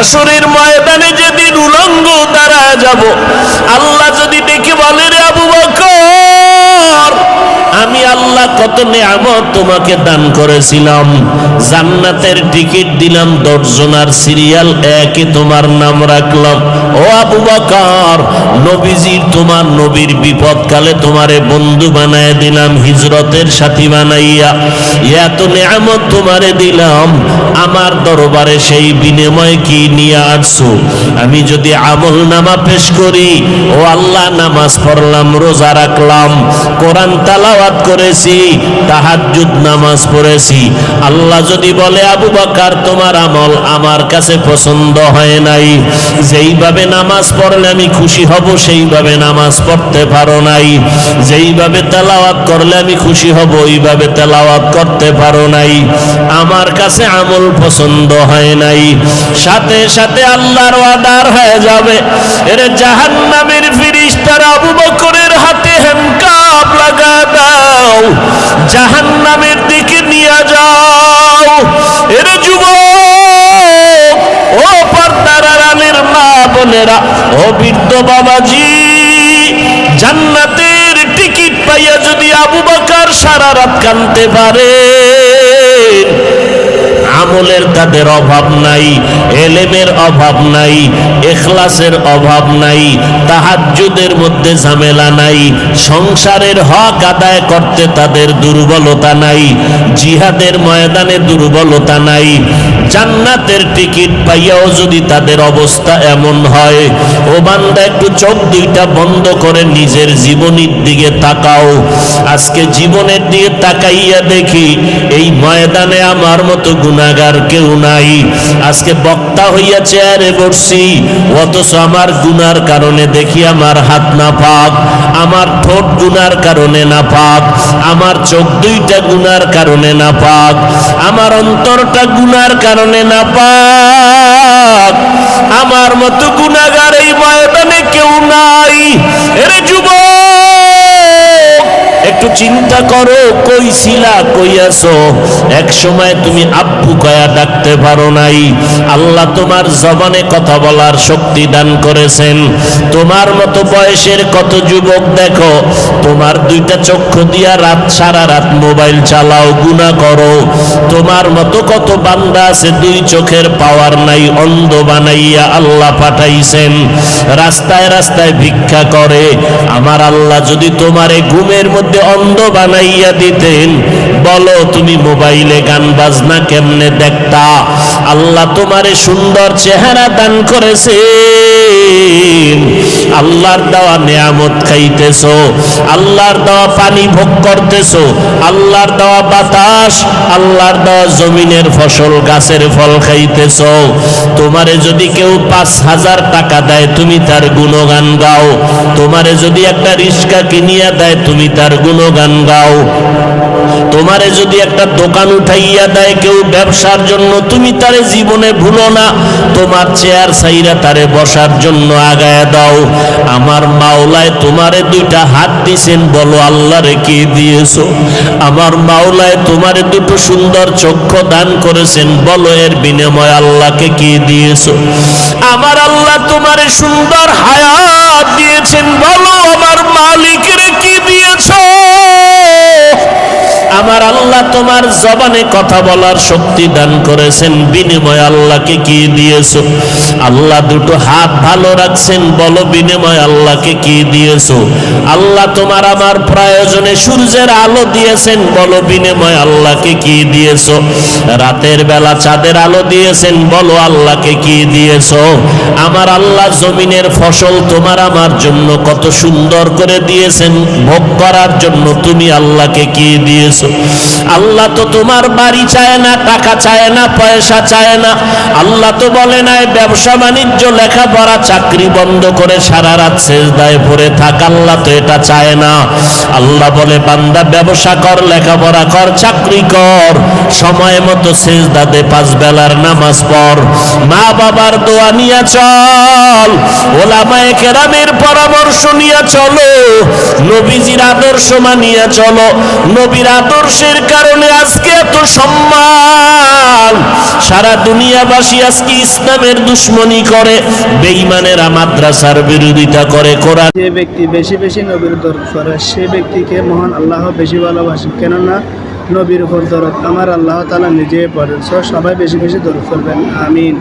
হাসরের ময়দানে যেদিন উলঙ্গ দাঁড়া যাব আল্লাহ যদি ডেকে বলে রে আবু বকর আল্লাহ কত নেয়ামত তোমাকে দান করেছিলাম। জান্নাতের টিকিট দিলাম দশজনার সিরিয়াল একে তোমার নাম রাখলাম। ও আবু বকর, নবীজির তোমার নবীর বিপদকালে তোমারে বন্ধু বানায় দিলাম, হিজরতের সাথী বানাইয়া। এত নেয়ামত তোমারে দিলাম, আমার দরবারে সেই বিনিময় কি নিয়ে আসছো? আমি যদি আমল নামা পেশ করি, ও আল্লাহ নামাজ পড়লাম, রোজা রাখলাম, কোরআন তালাওয়াত করেছি, তাহাজ্জুদ নামাজ পড়েছি। আল্লাহ যদি বলে, আবু বাকার, তোমার আমল আমার কাছে পছন্দ হয় নাই। যেইভাবে নামাজ পড়লে আমি খুশি হব, সেইভাবে নামাজ পড়তে পারো নাই। যেইভাবে তেলাওয়াত করলে আমি খুশি হব, ওইভাবে তেলাওয়াত করতে পারো নাই। আমার কাছে আমল পছন্দ হয় নাই। সাথে সাথে আল্লাহর ওয়াদার হয়ে যাবে। এর জাহান্নামের ফিরিস্তার আবু বকরের হাতে হ্যান্ডকাপ লাগা দাও জাহান্নামের দিকে নিয়ে যাও। এর যুব ও পর্দার আড়ালের মা বোনেরা, ও বৃদ্ধ বাবাজি, জান্নাতের টিকিট পাইয়া যদি আবু বাকার সারা রাত কানতে পারে। আমলের তাদের অভাব নাই, এলেমের অভাব নাই, এখলাসের অভাব নাই, তাহাজ্জুদের মধ্যে ঝামেলা নাই, সংসারের হক আদায় করতে তাদের দুর্বলতা নাই, জিহাদের ময়দানে দুর্বলতা নাই, জান্নাতের টিকিট পাইয়াও যদি তাদের অবস্থা এমন হয়, ও বান্দা একটু চোখ দুইটা বন্ধ করে নিজের জীবনীর দিকে তাকাও, আজকে জীবনের দিকে তাকাইয়া দেখি, এই ময়দানে আমার মতো গুণাগার কেউ নাই। আজকে বক্তা হইয়া চেয়ারে বসছি, অথচ আমার গুনার কারণে দেখি আমার হাত না পাক আমার ঠোঁট গুনার কারণে না পাক আমার চোখ দুইটা গুনার কারণে না পাক আমার অন্তরটা গুনার কারণে না পাক আমার মতো গুনাগার এই ময়দানে চিন্তা করো কই ছিলা কই আছো এক সময় তুমি আব্বু কয়া ডাকতে পারো নাই। আল্লাহ তোমার জবানে কথা বলার শক্তি দান করেছেন। তোমার মতো বয়সের কত যুবক দেখো, তোমার দুইটা চক্ষু দিয়া রাত, সারা রাত মোবাইল চালাও, গুণা করো। তোমার মতো কত বান্দা আছে, দুই চোখের পাওয়ার নাই, অন্ধ বানাইয়া আল্লাহ পাঠাইছেন। রাস্তায় রাস্তায় ভিক্ষা করে। আমার আল্লাহ যদি তোমারে ঘুমের মধ্যে অন্ধ বানাইয়া দিতেন। বলো, তুমি মোবাইলে গান বাজনা কেমনে দেখতা? আল্লাহ তোমারে সুন্দর চেহারা দান করেছে আল্লাহর দেওয়া নিয়ামত খাইতেছো, আল্লাহর দেওয়া পানি ভোগ করতেছো, আল্লাহর দেওয়া বাতাস, আল্লাহর দেওয়া জমিনের ফসল, গাছের ফল খাইতেছ। তোমারে যদি কেউ পাঁচ হাজার টাকা দেয়, তুমি তার গুণগান গাও। তোমারে যদি একটা রিক্সা কিনিয়া দেয়, তুমি তার গুণগান গাও। তোমারে যদি একটা দোকান উঠাইয়া দেয় কেউ ব্যবসার জন্য, তুমি তারে জীবনে ভুলো না। তোমার চেয়ার সাইরা তারে বসার জন্য আগায় দাও। আমার মাওলায় তোমারে দুইটা হাত দিছেন, বলো আল্লাহরে কি দিয়েছ? আমার মাওলায় তোমারে দুটো সুন্দর চক্ষু দান করেছেন, বলো এর বিনিময় আল্লাহকে কি দিয়েছ? আমার আল্লাহ তোমারে সুন্দর হায়াত আমার আল্লাহ তোমার জবানে কথা বলার শক্তি দান করেছেন, বিনিময় আল্লাহকে কি দিয়েছ? আল্লাহ দুটো হাত ভালো রাখছেন, বলো বিনিময় আল্লাহকে কি দিয়েছ? আল্লাহ তোমার আমার প্রয়োজনে সূর্যের আলো দিয়েছেন, বলো বিনিময় আল্লাহকে কি দিয়েছ? রাতের বেলা চাঁদের আলো দিয়েছেন, বলো আল্লাহকে কি দিয়েছ? আমার আল্লাহ জমিনের ফসল তোমার আমার জন্য কত সুন্দর করে দিয়েছেন, ভোগ করার জন্য তুমি আল্লাহকে কি দিয়েছ? আল্লাহ তো তোমার বাড়ি চায় না, টাকা চায় না, পয়সা চায় না। আল্লাহ তো বলে নাই ব্যবসা বাণিজ্য, লেখাপড়া, চাকরি বন্ধ করে সারা রাত ভরে থাক, আল্লাহ তো এটা চায় না। আল্লাহ বলে, বান্দা, ব্যবসা কর, লেখাপড়া কর, চাকরি কর, সময় মতো সেজদা দে, পাঁচ বেলার নামাজ পড়। মা বাবার দোয়া নিয়ে চল, ওলামায়ে কেরামের পরামর্শ নিয়ে চলো, নবীজির আদর্শ মানিয়ে চলো, নবীর আদর্শ আদর্শের কারণে আজকে এত সম্মান। সারা দুনিয়াবাসী আজকে ইসলামের দুশ্মনী করে, বেঈমানেরা মাদ্রাসার বিরোধিতা করে, কোরআন যে ব্যক্তি বেশি বেশি নবীর দরদ করে, সে ব্যক্তিকে মহান আল্লাহ বেশি ভালোবাসে। কেননা, নবীর উপর দরদ আমার আল্লাহ তালা নিজে পড়েন। সবাই বেশি বেশি দরদ করবেন। আমিন।